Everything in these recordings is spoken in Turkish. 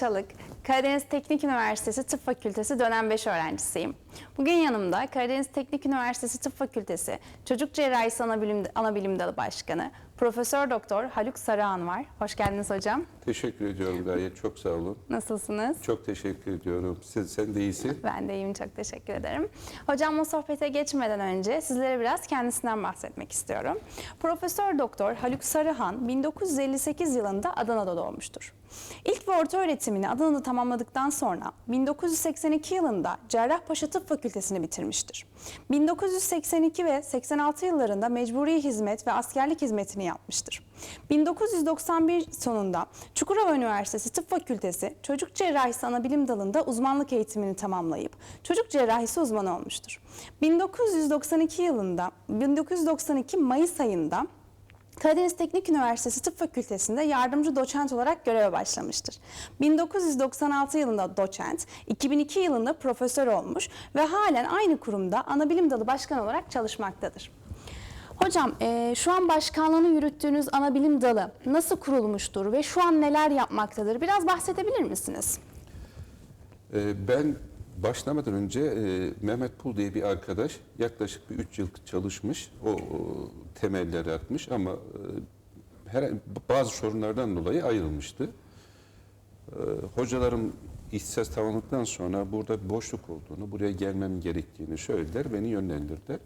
Çalık, Karadeniz Teknik Üniversitesi Tıp Fakültesi dönem 5 öğrencisiyim. Bugün yanımda Karadeniz Teknik Üniversitesi Tıp Fakültesi Çocuk Cerrahisi Anabilim, Anabilim Dalı Başkanı Profesör Doktor Haluk Sarıhan var. Hoş geldiniz hocam. Teşekkür ediyorum Gayet. Çok sağ olun. Nasılsınız? Çok teşekkür ediyorum. Siz, sen de iyisin. Ben de iyiyim, çok teşekkür ederim. Hocamla sohbete geçmeden önce sizlere biraz kendisinden bahsetmek istiyorum. Profesör Doktor Haluk Sarıhan 1958 yılında Adana'da doğmuştur. İlk ve orta öğretimini Adana'da tamamladıktan sonra 1982 yılında Cerrahpaşa Tıp Fakültesini bitirmiştir. 1982 ve 86 yıllarında mecburi hizmet ve askerlik hizmetini yapmıştır. 1991 sonunda Çukurova Üniversitesi Tıp Fakültesi Çocuk Cerrahisi Anabilim Dalı'nda uzmanlık eğitimini tamamlayıp çocuk cerrahisi uzmanı olmuştur. 1992 yılında 1992 Mayıs ayında Karadeniz Teknik Üniversitesi Tıp Fakültesi'nde yardımcı doçent olarak göreve başlamıştır. 1996 yılında doçent, 2002 yılında profesör olmuş ve halen aynı kurumda anabilim dalı başkan olarak çalışmaktadır. Hocam, eee, şu an başkanlığını yürüttüğünüz anabilim dalı nasıl kurulmuştur ve şu an neler yapmaktadır? Biraz bahsedebilir misiniz? Ee, ben başlamadan önce e, Mehmet Pul diye bir arkadaş yaklaşık bir 3 yıl çalışmış. O, o temelleri atmış ama e, her, bazı sorunlardan dolayı ayrılmıştı. Ee, hocalarım ihtisas tamamladıktan sonra burada bir boşluk olduğunu, buraya gelmem gerektiğini söylediler, beni yönlendirdiler.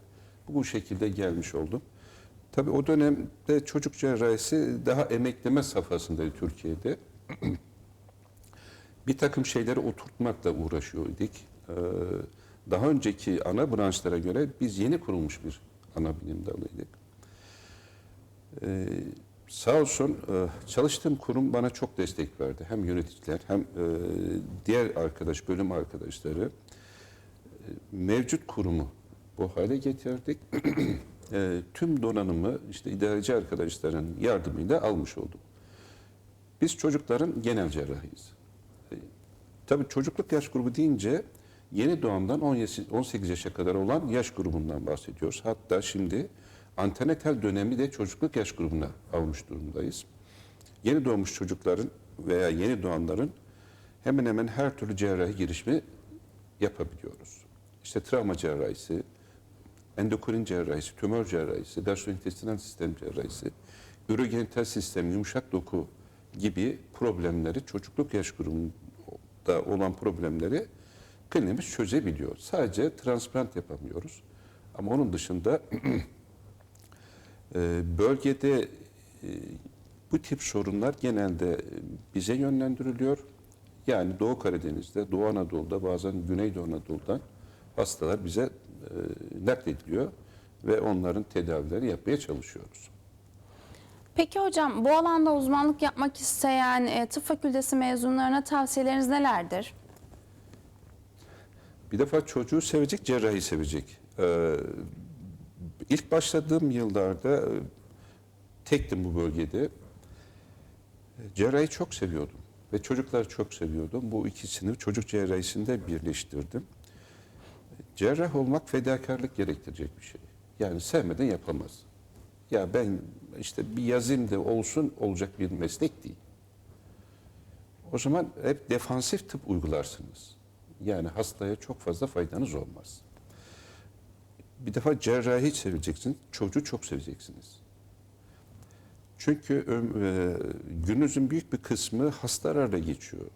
Bu şekilde gelmiş oldum. Tabii o dönemde çocuk cerrahisi daha emekleme safhasındaydı Türkiye'de. bir takım şeyleri oturtmakla uğraşıyorduk. Ee, daha önceki ana branşlara göre biz yeni kurulmuş bir ana bilim dalıydık. Ee, sağ olsun e, çalıştığım kurum bana çok destek verdi. Hem yöneticiler hem e, diğer arkadaş, bölüm arkadaşları. E, Mevcut kurumu bu hale getirdik. Tüm donanımı işte idareci arkadaşların yardımıyla almış oldum. Biz çocukların genel cerrahiyiz. Tabii çocukluk yaş grubu deyince yeni doğandan 18 yaşa kadar olan yaş grubundan bahsediyoruz. Hatta şimdi antenatal dönemi de çocukluk yaş grubuna almış durumdayız. Yeni doğmuş çocukların veya yeni doğanların hemen hemen her türlü cerrahi girişimi yapabiliyoruz. İşte travma cerrahisi, endokrin cerrahisi, tümör cerrahisi, gastrointestinal sistem cerrahisi, ürogenital sistem, yumuşak doku gibi problemleri çocukluk yaş grubunda olan problemleri kliniğimiz çözebiliyor. Sadece transplant yapamıyoruz. Ama onun dışında e, bölgede e, bu tip sorunlar genelde bize yönlendiriliyor. Yani Doğu Karadeniz'de, Doğu Anadolu'da, bazen Güneydoğu Anadolu'dan hastalar bize e, naklediliyor ve onların tedavilerini yapmaya çalışıyoruz. Peki hocam, bu alanda uzmanlık yapmak isteyen e, tıp fakültesi mezunlarına tavsiyeleriniz nelerdir? Bir defa çocuğu sevecek, cerrahi sevecek. Ee, ilk başladığım yıllarda e, tektim bu bölgede. Cerrahi çok seviyordum ve çocukları çok seviyordum. Bu ikisini çocuk cerrahisinde birleştirdim. Cerrah olmak fedakarlık gerektirecek bir şey. Yani sevmeden yapamaz. Ya ben işte bir yazayım da olsun olacak bir meslek değil. O zaman hep defansif tıp uygularsınız. Yani hastaya çok fazla faydanız olmaz. Bir defa cerrahi seveceksiniz, çocuğu çok seveceksiniz. Çünkü e, gününüzün büyük bir kısmı hastalarla geçiyor.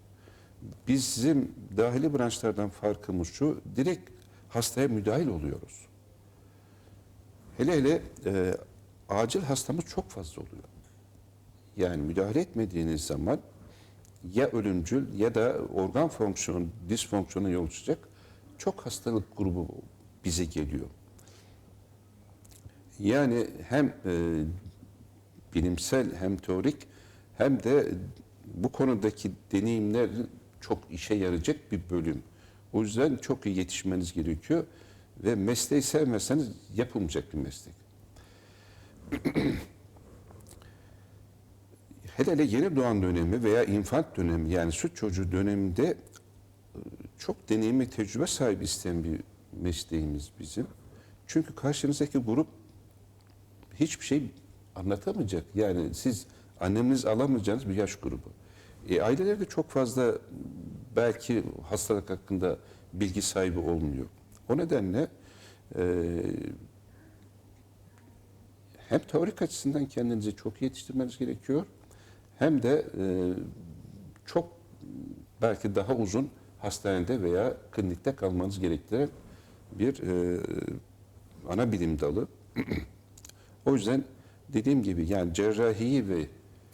Bizim dahili branşlardan farkımız şu, direkt hastaya müdahil oluyoruz. Hele hele e, acil hastamız çok fazla oluyor. Yani müdahale etmediğiniz zaman ya ölümcül ya da organ fonksiyonu, disfonksiyona yol açacak çok hastalık grubu bize geliyor. Yani hem e, bilimsel hem teorik hem de bu konudaki deneyimler çok işe yarayacak bir bölüm. O yüzden çok iyi yetişmeniz gerekiyor ve mesleği sevmezseniz yapılmayacak bir meslek. hele hele yeni doğan dönemi veya infant dönemi yani süt çocuğu döneminde e, çok deneyimli tecrübe sahibi isteyen bir mesleğimiz bizim. Çünkü karşınızdaki grup hiçbir şey anlatamayacak. Yani siz anneniz alamayacağınız bir yaş grubu. E, aileler de çok fazla belki hastalık hakkında bilgi sahibi olmuyor. O nedenle e, hem teorik açısından kendinizi çok yetiştirmeniz gerekiyor hem de e, çok belki daha uzun hastanede veya klinikte kalmanız gerektiren bir e, ana bilim dalı. o yüzden dediğim gibi yani cerrahiyi ve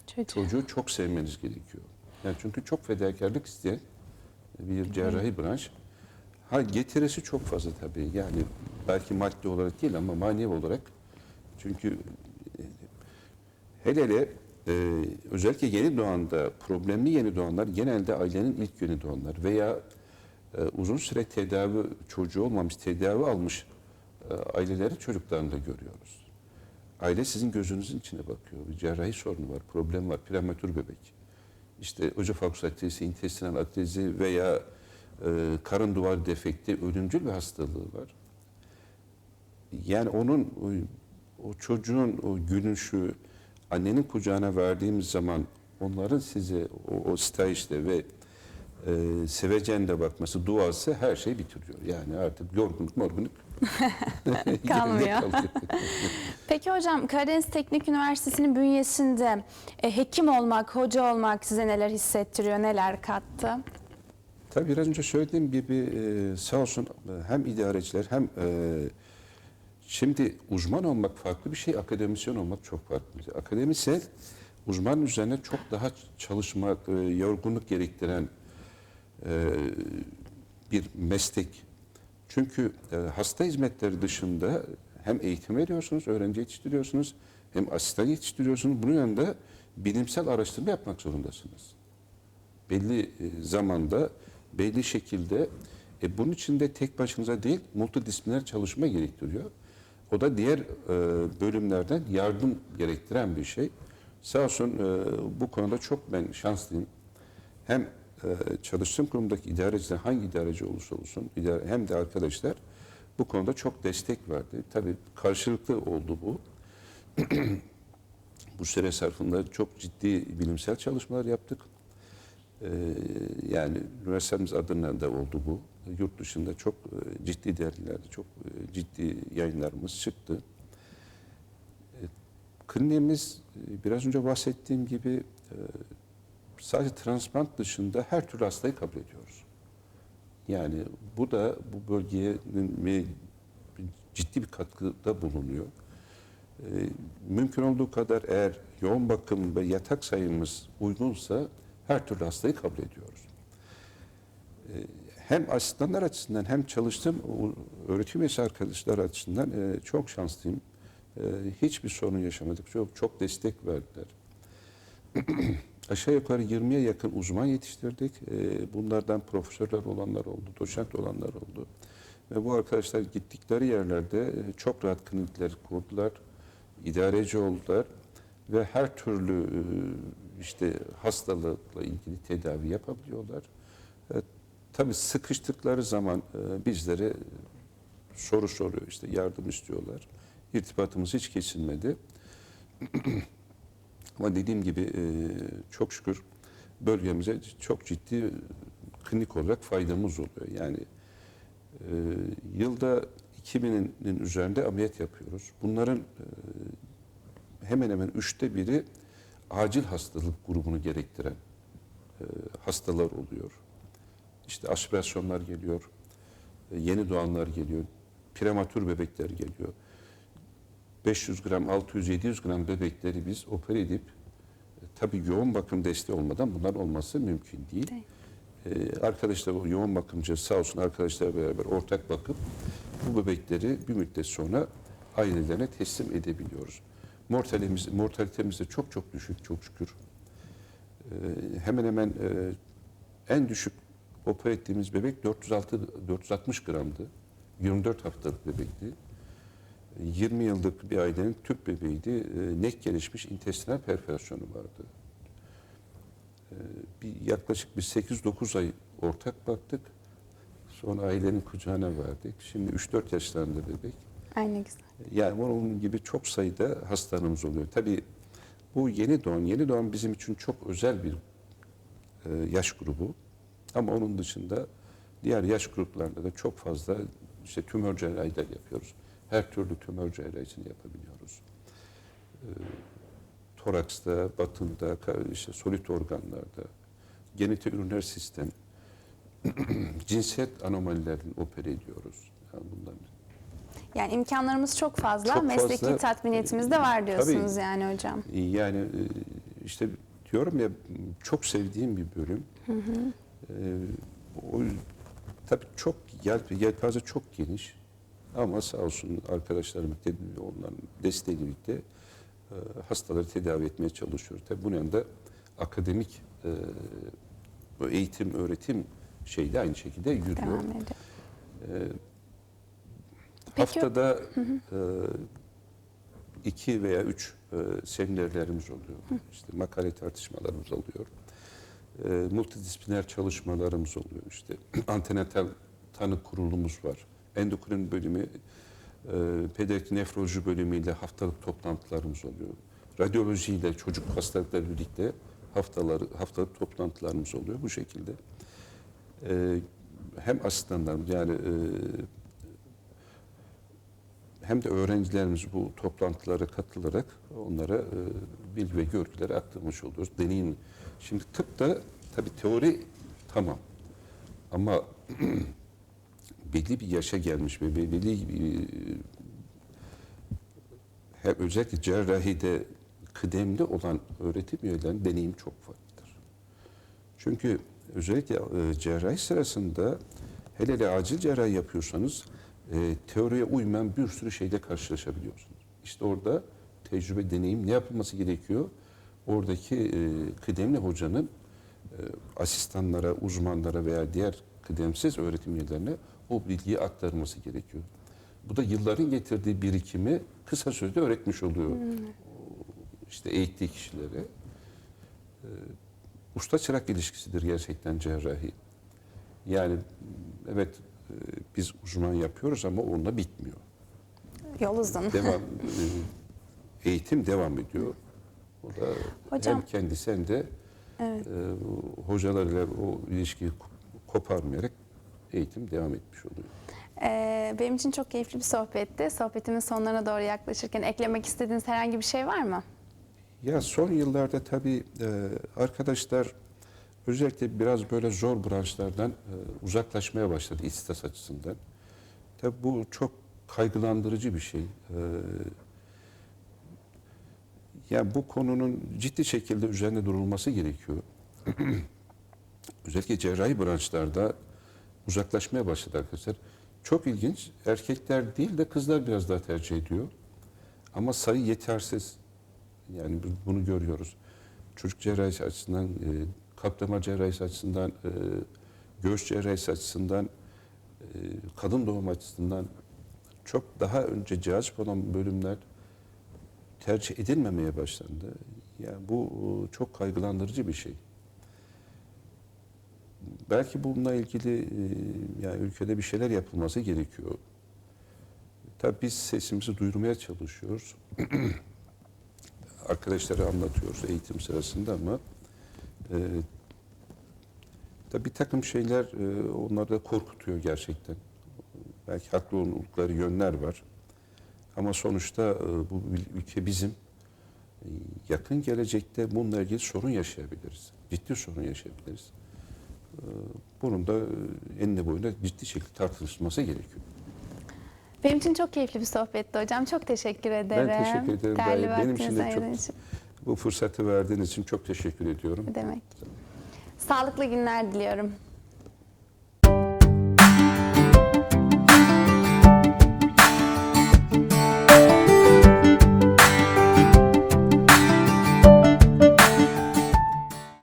Çocuğu. çocuğu çok sevmeniz gerekiyor. Yani çünkü çok fedakarlık isteyen bir cerrahi branş. Ha getirisi çok fazla tabii. Yani belki maddi olarak değil ama manevi olarak. Çünkü e, hele hele e, özellikle yeni doğanda problemli yeni doğanlar genelde ailenin ilk yeni doğanlar veya e, uzun süre tedavi çocuğu olmamış, tedavi almış e, aileleri çocuklarında görüyoruz. Aile sizin gözünüzün içine bakıyor. Bir cerrahi sorunu var, problem var, prematür bebek. İşte özofagus atrezi, intestinal atrezi veya e, karın duvarı defekti, ölümcül bir hastalığı var. Yani onun o, çocuğun o gülüşü annenin kucağına verdiğimiz zaman onların size o, o stajda ve e, sevecenle bakması, duası her şey bitiriyor. Yani artık yorgunluk morgunluk Kalmıyor. Peki hocam Karadeniz Teknik Üniversitesi'nin bünyesinde e, hekim olmak, hoca olmak size neler hissettiriyor, neler kattı? Tabii biraz önce söylediğim gibi e, sağ olsun e, hem idareciler hem e, şimdi uzman olmak farklı bir şey, akademisyen olmak çok farklı bir şey. Akademisyen uzman üzerine çok daha çalışmak, e, yorgunluk gerektiren e, bir meslek. Çünkü e, hasta hizmetleri dışında hem eğitim veriyorsunuz, öğrenci yetiştiriyorsunuz, hem asistan yetiştiriyorsunuz. Bunun yanında bilimsel araştırma yapmak zorundasınız belli e, zamanda, belli şekilde e, bunun için de tek başınıza değil, multidisipliner çalışma gerektiriyor. O da diğer e, bölümlerden yardım gerektiren bir şey. Sağ olsun e, bu konuda çok ben şanslıyım. Hem e, çalıştığım kurumdaki idareciler, hangi idareci olursa olsun, idare, hem de arkadaşlar bu konuda çok destek verdi. Tabii karşılıklı oldu bu. bu süre sarfında çok ciddi bilimsel çalışmalar yaptık. Ee, yani üniversitemiz adına da oldu bu. Yurt dışında çok e, ciddi dergilerde çok e, ciddi yayınlarımız çıktı. E, Kliniğimiz e, biraz önce bahsettiğim gibi sadece transplant dışında her türlü hastayı kabul ediyoruz. Yani bu da bu bölgeye ciddi bir katkıda bulunuyor. Mümkün olduğu kadar eğer yoğun bakım ve yatak sayımız uygunsa her türlü hastayı kabul ediyoruz. E, Hem asistanlar açısından hem çalıştığım öğretim üyesi arkadaşlar açısından e, çok şanslıyım. E, Hiçbir sorun yaşamadık. Çok çok destek verdiler. Aşağı yukarı 20'ye yakın uzman yetiştirdik. E, Bunlardan profesörler olanlar oldu, doçent olanlar oldu. Ve bu arkadaşlar gittikleri yerlerde çok rahat klinikler kurdular, idareci oldular ve her türlü işte hastalıkla ilgili tedavi yapabiliyorlar. E, Tabii sıkıştıkları zaman e, bizlere soru soruyor, işte yardım istiyorlar. İrtibatımız hiç kesilmedi. Ama dediğim gibi e, çok şükür bölgemize çok ciddi klinik olarak faydamız oluyor. Yani e, yılda 2000'in üzerinde ameliyat yapıyoruz. Bunların e, hemen hemen üçte biri acil hastalık grubunu gerektiren e, hastalar oluyor. İşte aspirasyonlar geliyor, e, yeni doğanlar geliyor, prematür bebekler geliyor. 500 gram, 600, 700 gram bebekleri biz opera edip e, tabii yoğun bakım desteği olmadan bunlar olması mümkün değil. Değil. Ee, arkadaşlar yoğun bakımcı sağ olsun arkadaşlar beraber ortak bakıp bu bebekleri bir müddet sonra ailelerine teslim edebiliyoruz. Mortalitemiz, mortalitemiz de çok çok düşük çok şükür. Ee, hemen hemen e, en düşük opera ettiğimiz bebek 406 460 gramdı. 24 haftalık bebekti. 20 yıllık bir ailenin tüp bebeğiydi. E, nek gelişmiş intestinal perforasyonu vardı. E, bir yaklaşık bir 8-9 ay ortak baktık. Sonra ailenin kucağına verdik. Şimdi 3-4 yaşlarında bebek. Ay ne güzel. Yani onun gibi çok sayıda hastalarımız oluyor. Tabii bu yeni doğan, yeni doğan bizim için çok özel bir e, yaş grubu. Ama onun dışında diğer yaş gruplarında da çok fazla işte tümör cerrahiler yapıyoruz. Her türlü tümör cerrahisini yapabiliyoruz. E, toraksta, batında, işte solit organlarda, genetik üriner sistem, cinsiyet anomalilerini opere ediyoruz. Yani bunların Yani imkanlarımız çok fazla. Çok Mesleki fazla. tatminiyetimiz de var diyorsunuz Tabii. yani hocam. Yani e, işte diyorum ya çok sevdiğim bir bölüm. E, o tabii çok yel, yelpaze çok geniş. Ama sağ olsun arkadaşlarım onların desteğiyle birlikte e, hastaları tedavi etmeye çalışıyoruz. Tabii bunun yanında akademik e, eğitim, öğretim şeyi de aynı şekilde yürüyor. Devam ediyor. Peki- Haftada e, iki veya üç e, seminerlerimiz oluyor. İşte makale tartışmalarımız oluyor. E, multidisipliner çalışmalarımız oluyor. İşte antenatal tanı kurulumuz var. Endokrin bölümü, e, pediatrik nefroloji bölümüyle haftalık toplantılarımız oluyor. Radyolojiyle çocuk hastalıkları birlikte haftaları, haftalık toplantılarımız oluyor bu şekilde. E, hem asistanlarımız yani e, hem de öğrencilerimiz bu toplantılara katılarak onlara e, bilgi ve görgüleri aktarmış oluyoruz. Deneyim. Şimdi tıpta tabii teori tamam. Ama belli bir yaşa gelmiş ve belli bir e, hem özellikle cerrahide kıdemli olan öğretim üyelerinin deneyimi çok farklıdır. Çünkü özellikle e, cerrahi sırasında hele hele acil cerrahi yapıyorsanız e, teoriye uymayan bir sürü şeyle karşılaşabiliyorsunuz. İşte orada tecrübe, deneyim ne yapılması gerekiyor? Oradaki e, kıdemli hocanın e, asistanlara, uzmanlara veya diğer kıdemsiz öğretim üyelerine o bilgiyi aktarması gerekiyor. Bu da yılların getirdiği birikimi kısa sürede öğretmiş oluyor. İşte eğittiği kişilere. Ee, usta çırak ilişkisidir gerçekten cerrahi. Yani evet e, biz uzman yapıyoruz ama onunla bitmiyor. Yol uzun. Devam e, eğitim devam ediyor. O da Hocam- hem kendisi hem de Evet. e, o ilişkiyi koparmayarak eğitim devam etmiş oluyor. Ee, benim için çok keyifli bir sohbetti. Sohbetimin sonlarına doğru yaklaşırken eklemek istediğiniz herhangi bir şey var mı? Ya son yıllarda tabii e, arkadaşlar özellikle biraz böyle zor branşlardan e, uzaklaşmaya başladı istas açısından. Tabii bu çok kaygılandırıcı bir şey. E, yani bu konunun ciddi şekilde üzerine durulması gerekiyor. özellikle cerrahi branşlarda uzaklaşmaya başladı arkadaşlar. Çok ilginç. Erkekler değil de kızlar biraz daha tercih ediyor. Ama sayı yetersiz. Yani bu- bunu görüyoruz. Çocuk cerrahisi açısından, e, kalp damar cerrahisi açısından, e, göğüs cerrahisi açısından, e, kadın doğum açısından çok daha önce cazip olan bölümler tercih edilmemeye başlandı. Yani bu e, çok kaygılandırıcı bir şey. Belki bununla ilgili e, yani ülkede bir şeyler yapılması gerekiyor. Tabii biz sesimizi duyurmaya çalışıyoruz. Arkadaşlara anlatıyoruz eğitim sırasında ama e, tabii bir takım şeyler e, onları da korkutuyor gerçekten. Belki haklı oldukları yönler var. Ama sonuçta e, bu ülke bizim. E, yakın gelecekte bununla ilgili sorun yaşayabiliriz. Ciddi sorun yaşayabiliriz. E, bunun da e, enine boyuna ciddi şekilde tartışılması gerekiyor. Benim için çok keyifli bir sohbetti hocam. Çok teşekkür ederim. Ben teşekkür ederim. Değerli Benim için de çok için. Bu fırsatı verdiğiniz için çok teşekkür ediyorum. Demek. Sağlıklı günler diliyorum.